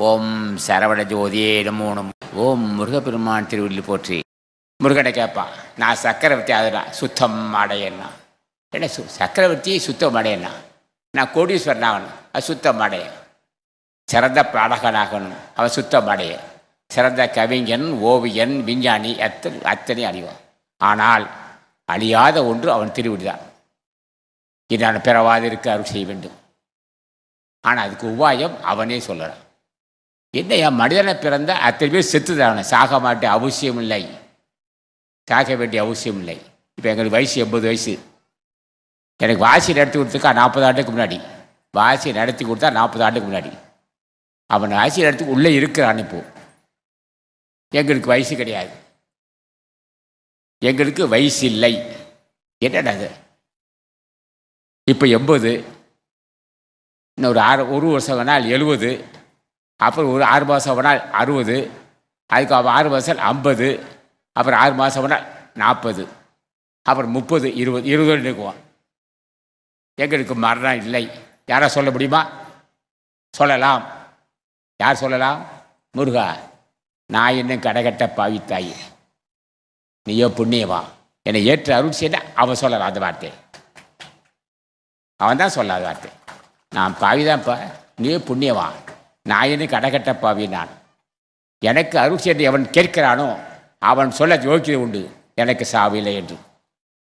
ஓம் சரவண ஜோதியே நமோனம். ஓம் முருகப்பெருமான் திருவள்ளி போற்றி. முருகனை கேட்பான் நான் சக்கரவர்த்தி அதுடா சுத்தம் அடையண்ணா என்ன சு சக்கரவர்த்தி சுத்தம் அடையண்ணா நான் கோடீஸ்வரன் ஆகணும் அது சுத்தம் அடைய. சிறந்த பாடகனாகணும் அவன் சுத்தம் அடைய. சிறந்த கவிஞன் ஓவியன் விஞ்ஞானி அத்தனை அத்தனை அழிவான் ஆனால் அழியாத ஒன்று அவன் திருவிடிதான். இதான பிறவாது இருக்க அருள் செய்ய வேண்டும். ஆனால் அதுக்கு உபாயம் அவனே சொல்லலாம். என்னையா மனிதனை பிறந்த அத்தனை பேர் செத்து தானே சாக மாட்டே அவசியம் இல்லை. சாக வேண்டிய அவசியம் இல்லை. இப்போ எங்களுக்கு வயசு எண்பது வயசு. எனக்கு வாசி நடத்தி கொடுத்துருக்கா நாற்பது ஆண்டுக்கு முன்னாடி. வாசி நடத்தி கொடுத்தா நாற்பது ஆண்டுக்கு முன்னாடி. அவன் வாசி நடத்தி உள்ளே இருக்கிறான் இப்போ. எங்களுக்கு வயசு கிடையாது. எங்களுக்கு வயசு இல்லை. என்னடா அது இப்போ எண்பது. இன்னும் ஒரு ஆறு ஒரு வருஷம் வேணால் எழுபது. அப்புறம் ஒரு ஆறு மாதம் வேணால் அறுபது அதுக்கு ஆறு மாதம் ஐம்பது அப்புறம் ஆறு மாதம் வேணால் நாற்பது அப்புறம் முப்பது இருபது இருபது இருக்குவோம் எங்களுக்கு மரணம் இல்லை. யாரா சொல்ல முடியுமா? சொல்லலாம். யார் சொல்லலாம்? முருகா நான் இன்னும் கடைகட்ட பாவித்தாயி? நீயோ புண்ணியவா என்னை ஏற்று அருள் செய்த அவன் சொல்லலாம் அந்த வார்த்தை. அவன் தான் சொல்லாத வார்த்தை. நான் பாவிதான்ப்பா. நீயோ புண்ணியவான் நான் இன்னும் நான். எனக்கு அருள் சென்று எவன் கேட்கிறானோ அவன் சொல்ல யோக்கியது உண்டு. எனக்கு சாவில்லை என்று.